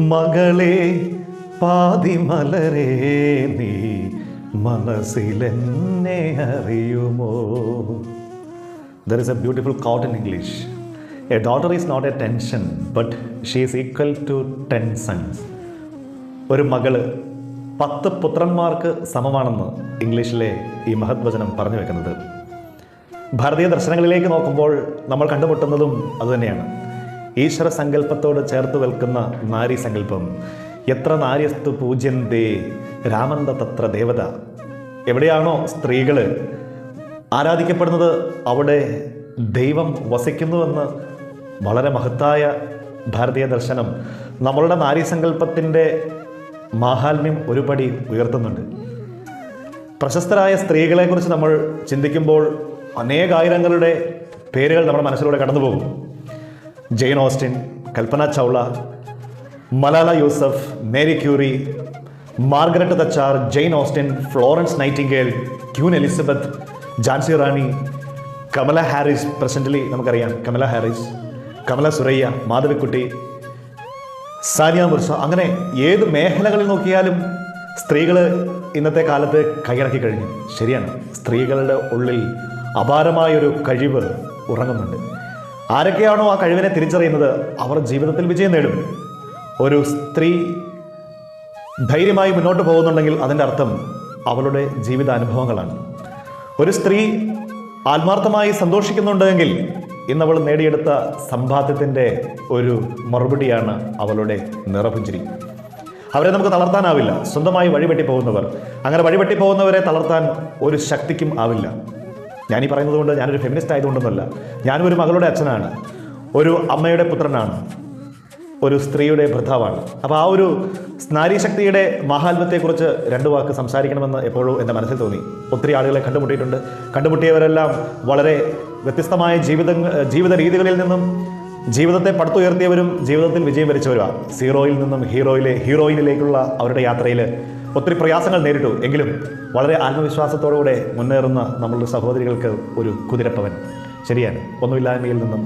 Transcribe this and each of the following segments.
മകളെ പാതിമലരെ നീ മനസ്സിലെന്നെ അറിയുമോ? There is a beautiful quote in English a daughter is not a tension but she is equal to ten sons ഒരു മകൾ പത്ത് പുത്രന്മാർക്ക് സമമാണെന്ന് ഇംഗ്ലീഷിലെ ഈ മഹത്വചനം പറഞ്ഞു വെക്കുന്നത്. ഭാരതീയ ദർശനങ്ങളിലേക്ക് നോക്കുമ്പോൾ നമ്മൾ കണ്ടുമുട്ടുന്നതും അതുതന്നെയാണ് ഈശ്വര സങ്കല്പത്തോട് ചേർത്ത് വിൽക്കുന്ന നാരി സങ്കല്പം. എത്ര നാര്യസ്തു പൂജ്യന്തേ രാമന്ത തത്ര ദേവത. എവിടെയാണോ സ്ത്രീകൾ ആരാധിക്കപ്പെടുന്നത് അവിടെ ദൈവം വസിക്കുന്നുവെന്ന് വളരെ മഹത്തായ ഭാരതീയ ദർശനം. നമ്മളുടെ നാരീസങ്കല്പത്തിന്റെ മാഹാത്മ്യം ഒരുപടി ഉയർത്തുന്നുണ്ട്. പ്രശസ്തരായ സ്ത്രീകളെക്കുറിച്ച് നമ്മൾ ചിന്തിക്കുമ്പോൾ അനേകായിരങ്ങളുടെ പേരുകൾ നമ്മുടെ മനസ്സിലൂടെ കടന്നു പോകും Jane Austen Kalpana Chawla Malala Yousuf Mary Curie Margaret Thatcher Jane Austen Florence Nightingale Queen Elizabeth Jhansi Rani Kamala Harris presently നമുക്കറിയാം കമല ഹാരിസ് കമല സുരയ്യ മാധവിക്കുട്ടി സാനിയ മുർസ അങ്ങനെ ഏത് മേഖലകളിൽ നോക്കിയാലും സ്ത്രീകൾ ഇന്നത്തെ കാലത്ത് കൈയടക്കി കഴിഞ്ഞു. ശരിയാണ് സ്ത്രീകളുടെ ഉള്ളിൽ അപാരമായൊരു കഴിവ് ഉറങ്ങുന്നുണ്ട്. ആരൊക്കെയാണോ ആ കഴിവിനെ തിരിച്ചറിയുന്നത് അവർ ജീവിതത്തിൽ വിജയം നേടും. ഒരു സ്ത്രീ ധൈര്യമായി മുന്നോട്ട് പോകുന്നുണ്ടെങ്കിൽ അതിന്റെ അർത്ഥം അവളുടെ ജീവിതാനുഭവങ്ങളാണ്. ഒരു സ്ത്രീ ആത്മാർത്ഥമായി സന്തോഷിക്കുന്നുണ്ടെങ്കിൽ ഇന്നവൾ നേടിയെടുത്ത സമ്പാദ്യത്തിന്റെ ഒരു മറുപടിയാണ് അവളുടെ നിറപുഞ്ചിരി. അവരെ നമുക്ക് തളർത്താനാവില്ല. സ്വന്തമായി വഴിപെട്ടി പോകുന്നവർ അങ്ങനെ വഴിപെട്ടി പോകുന്നവരെ തളർത്താൻ ഒരു ശക്തിക്കും ആവില്ല. ഞാനീ പറയുന്നത് കൊണ്ട് ഞാനൊരു ഫെമിനിസ്റ്റ് ആയതുകൊണ്ടൊന്നുമല്ല. ഞാനും ഒരു മകളുടെ അച്ഛനാണ്. ഒരു അമ്മയുടെ പുത്രനാണ്. ഒരു സ്ത്രീയുടെ ഭർത്താവാണ്. അപ്പോൾ ആ ഒരു നാരീശക്തിയുടെ മഹാത്മത്തെക്കുറിച്ച് രണ്ട് വാക്ക് സംസാരിക്കണമെന്ന് എപ്പോഴും എന്റെ മനസ്സിൽ തോന്നി. ഒത്തിരി ആളുകളെ കണ്ടുമുട്ടിയിട്ടുണ്ട്. കണ്ടുമുട്ടിയവരെല്ലാം വളരെ വ്യത്യസ്തമായ ജീവിത ജീവിത രീതികളിൽ നിന്നും ജീവിതത്തെ പടുത്തുയർത്തിയവരും ജീവിതത്തിൽ വിജയം വരിച്ചവരുമാണ്. സീറോയിൽ നിന്നും ഹീറോയിലെ ഹീറോയിനിലേക്കുള്ള അവരുടെ യാത്രയിൽ ഒത്തിരി പ്രയാസങ്ങൾ നേരിട്ടു. എങ്കിലും വളരെ ആത്മവിശ്വാസത്തോടുകൂടെ മുന്നേറുന്ന നമ്മളുടെ സഹോദരികൾക്ക് ഒരു കുതിരപ്പവൻ. ശരിയാണ്. ഒന്നുമില്ലായ്മയിൽ നിന്നും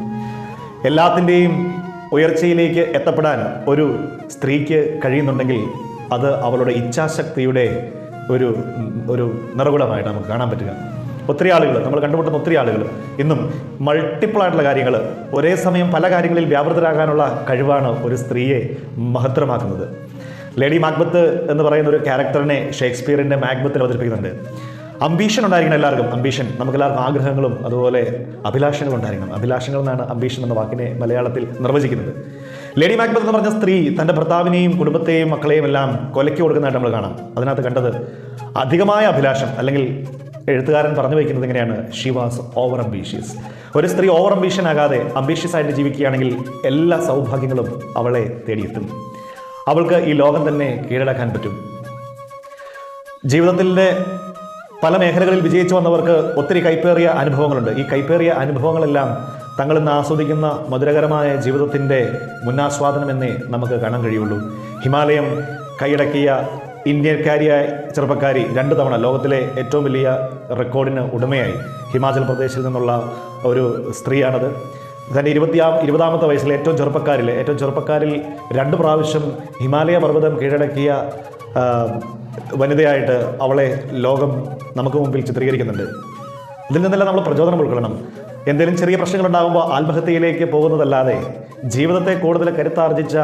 എല്ലാത്തിന്റെയും ഉയർച്ചയിലേക്ക് എത്തപ്പെടാൻ ഒരു സ്ത്രീക്ക് കഴിയുന്നുണ്ടെങ്കിൽ അത് അവളുടെ ഇച്ഛാശക്തിയുടെ ഒരു ഒരു നിറകുടമായിട്ട് നമുക്ക് കാണാൻ പറ്റുക. ഒത്തിരി ആളുകൾ നമ്മൾ കണ്ടുമുട്ടുന്ന ഒത്തിരി ആളുകൾ ഇന്നും മൾട്ടിപ്പിൾ ആയിട്ടുള്ള കാര്യങ്ങൾ ഒരേ സമയം പല കാര്യങ്ങളിൽ വ്യാപൃതരാകാനുള്ള കഴിവാണ് ഒരു സ്ത്രീയെ മഹത്തരമാക്കുന്നത്. ലേഡി മാക്ബത്ത് എന്ന് പറയുന്ന ഒരു ക്യാരക്ടറിനെ ഷേക്സ്പിയറിന്റെ മാക്ബത്തിൽ അവതരിപ്പിക്കുന്നുണ്ട്. അംബീഷൻ ഉണ്ടായിരിക്കണം എല്ലാവർക്കും. അംബീഷൻ. നമുക്കെല്ലാവർക്കും ആഗ്രഹങ്ങളും അതുപോലെ അഭിലാഷങ്ങളും ഉണ്ടായിരിക്കണം. അഭിലാഷങ്ങൾ എന്നാണ് അംബീഷൻ എന്ന വാക്കിനെ മലയാളത്തിൽ നിർവചിക്കുന്നത്. ലേഡി മാക്ബത്ത് എന്ന് പറഞ്ഞ സ്ത്രീ തന്റെ ഭർത്താവിനെയും കുടുംബത്തെയും മക്കളെയും എല്ലാം കൊലയ്ക്ക് കൊടുക്കുന്നതായിട്ട് നമ്മൾ കാണാം. അതിനകത്ത് കണ്ടത് അധികമായ അഭിലാഷം അല്ലെങ്കിൽ എഴുത്തുകാരൻ പറഞ്ഞു വയ്ക്കുന്നത് എങ്ങനെയാണ്? ഷി വാസ് ഓവർ അംബീഷ്യസ് ഒരു സ്ത്രീ ഓവർ അംബീഷൻ ആകാതെ അംബീഷ്യസ് ആയിട്ട് ജീവിക്കുകയാണെങ്കിൽ എല്ലാ സൗഭാഗ്യങ്ങളും അവളെ തേടിയെത്തും. അവൾക്ക് ഈ ലോകം തന്നെ കീഴടക്കാൻ പറ്റും. ജീവിതത്തിന്റെ പല മേഖലകളിൽ വിജയിച്ചു വന്നവർക്ക് ഒത്തിരി കൈപ്പേറിയ അനുഭവങ്ങളുണ്ട്. ഈ കൈപ്പേറിയ അനുഭവങ്ങളെല്ലാം തങ്ങൾ ഇന്ന് ആസ്വദിക്കുന്ന മധുരകരമായ ജീവിതത്തിന്റെ മുന്നാസ്വാദനമെന്നേ നമുക്ക് കാണാൻ കഴിയുള്ളൂ. ഹിമാലയം കൈയടക്കിയ ഇന്ത്യക്കാരിയായ ചെറുപ്പക്കാരി രണ്ട് തവണ ലോകത്തിലെ ഏറ്റവും വലിയ റെക്കോർഡിന് ഉടമയായി. ഹിമാചൽ പ്രദേശിൽ നിന്നുള്ള ഒരു സ്ത്രീയാണത്. തന്റെ ഇരുപത്തിയാം ഇരുപതാമത്തെ വയസ്സിൽ ഏറ്റവും ചെറുപ്പക്കാരിൽ ഏറ്റവും ചെറുപ്പക്കാരിൽ രണ്ട് പ്രാവശ്യം ഹിമാലയ പർവതം കീഴടക്കിയ വനിതയായിട്ട് അവളെ ലോകം നമുക്ക് മുമ്പിൽ ചിത്രീകരിക്കുന്നുണ്ട്. ഇതിൽ നിന്നെല്ലാം നമ്മൾ പ്രചോദനം ഉൾക്കൊള്ളണം. എന്തെങ്കിലും ചെറിയ പ്രശ്നങ്ങളുണ്ടാകുമ്പോൾ ആത്മഹത്യയിലേക്ക് പോകുന്നതല്ലാതെ ജീവിതത്തെ കൂടുതൽ കരുത്താർജിച്ച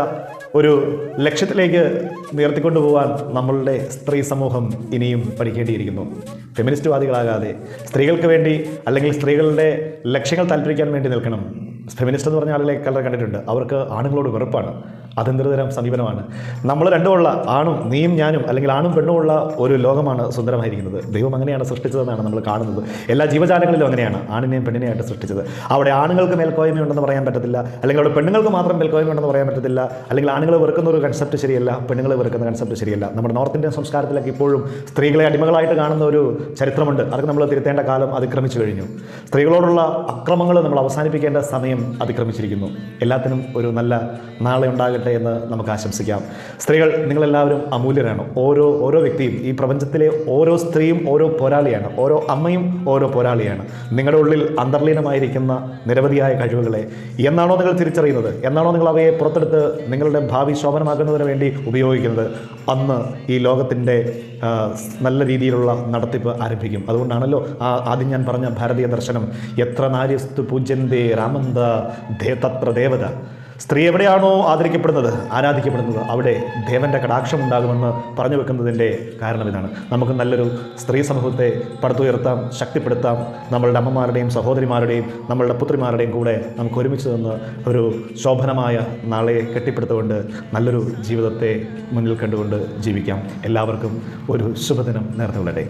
ഒരു ലക്ഷ്യത്തിലേക്ക് ഉയർത്തിക്കൊണ്ടു പോകാൻ നമ്മളുടെ സ്ത്രീ സമൂഹം ഇനിയും പഠിക്കേണ്ടിയിരിക്കുന്നു. ഫെമിനിസ്റ്റ് വാദികളാകാതെ സ്ത്രീകൾക്ക് വേണ്ടി അല്ലെങ്കിൽ സ്ത്രീകളുടെ ലക്ഷ്യങ്ങൾ താല്പര്യക്കാൻ വേണ്ടി നിൽക്കണം. ഫെമിനിസ്റ്റ് എന്ന് പറഞ്ഞ ആളുകളെ കളർ കണ്ടിട്ടുണ്ട്. അവർക്ക് ആണുങ്ങളോട് വെറുപ്പാണ്. അതെന്തൊരു തരം സമീപനമാണ്? നമ്മൾ രണ്ടുമുള്ള ആണും നീയും ഞാനും അല്ലെങ്കിൽ ആണും പെണ്ണുമുള്ള ഒരു ലോകമാണ് സുന്ദരമായിരിക്കുന്നത്. ദൈവം അങ്ങനെയാണ് സൃഷ്ടിച്ചതെന്നാണ് നമ്മൾ കാണുന്നത്. എല്ലാ ജീവജാലങ്ങളിലും അങ്ങനെയാണ്. ആണിനെയും പെണ്ണിനെയായിട്ട് സൃഷ്ടിച്ചത്. അവിടെ ആണുങ്ങൾക്ക് മേൽക്കോയ്മയുണ്ടെന്ന് പറയാൻ പറ്റത്തില്ല. അല്ലെങ്കിൽ അവിടെ പെണ്ണുങ്ങൾക്ക് മാത്രം മേൽക്കോയ്മയുണ്ടെന്ന് പറയാൻ പറ്റത്തില്ല. അല്ലെങ്കിൽ ആണുങ്ങൾ വെറുക്കുന്ന ഒരു കൺസെപ്റ്റ് ശരിയല്ല. പെണ്ണുങ്ങൾ വെറുക്കുന്ന കൺസെപ്റ്റ് ശരിയല്ല. നമ്മുടെ നോർത്ത് ഇന്ത്യൻ സംസ്കാരത്തിലൊക്കെ ഇപ്പോഴും സ്ത്രീകളെ അടിമകളായിട്ട് കാണുന്ന ഒരു ചരിത്രമുണ്ട്. അതൊക്കെ നമ്മൾ തിരുത്തേണ്ട കാലം അതിക്രമിച്ചു കഴിഞ്ഞു. സ്ത്രീകളോടുള്ള അക്രമങ്ങൾ നമ്മൾ അവസാനിപ്പിക്കേണ്ട സമയം അതിക്രമിച്ചിരിക്കുന്നു. എല്ലാത്തിനും ഒരു നല്ല നാളെ ഉണ്ടാകട്ടെ. ഉണ്ടാകട്ടെ എന്ന് നമുക്ക് ആശംസിക്കാം. സ്ത്രീകൾ നിങ്ങളെല്ലാവരും അമൂല്യരാണ്. ഓരോ ഓരോ വ്യക്തിയും ഈ പ്രപഞ്ചത്തിലെ ഓരോ സ്ത്രീയും ഓരോ പോരാളിയാണ്. ഓരോ അമ്മയും ഓരോ പോരാളിയാണ്. നിങ്ങളുടെ ഉള്ളിൽ അന്തർലീനമായിരിക്കുന്ന നിരവധിയായ കഴിവുകളെ എന്നാണോ നിങ്ങൾ തിരിച്ചറിയുന്നത്? എന്നാണോ നിങ്ങൾ അവയെ പുറത്തെടുത്ത് നിങ്ങളുടെ ഭാവി ശോഭനമാക്കുന്നതിന് വേണ്ടി ഉപയോഗിക്കുന്നത്? അന്ന് ഈ ലോകത്തിന്റെ നല്ല രീതിയിലുള്ള നടത്തിപ്പ് ആരംഭിക്കും. അതുകൊണ്ടാണല്ലോ ആ ആദ്യം ഞാൻ പറഞ്ഞ ഭാരതീയ ദർശനം. എത്ര നാര്യസ്തു പൂജ്യന്തേ രാമന്ത തത്ര ദേവത. സ്ത്രീ എവിടെയാണോ ആദരിക്കപ്പെടുന്നത് ആരാധിക്കപ്പെടുന്നത് അവിടെ ദേവന്റെ കടാക്ഷം ഉണ്ടാകുമെന്ന് പറഞ്ഞു വെക്കുന്നതിന്റെ കാരണം ഇതാണ്. നമുക്ക് നല്ലൊരു സ്ത്രീ സമൂഹത്തെ പടുത്തുയർത്താം ശക്തിപ്പെടുത്താം. നമ്മളുടെ അമ്മമാരുടെയും സഹോദരിമാരുടെയും നമ്മളുടെ പുത്രിമാരുടെയും കൂടെ നമുക്ക് ഒരുമിച്ച് നിന്ന് ഒരു ശോഭനമായ നാളെ കെട്ടിപ്പടുത്തുകൊണ്ട് നല്ലൊരു ജീവിതത്തെ മുന്നിൽ കണ്ടുകൊണ്ട് ജീവിക്കാം. എല്ലാവർക്കും ഒരു ശുഭദിനം നേർന്നുകൊള്ളട്ടെ.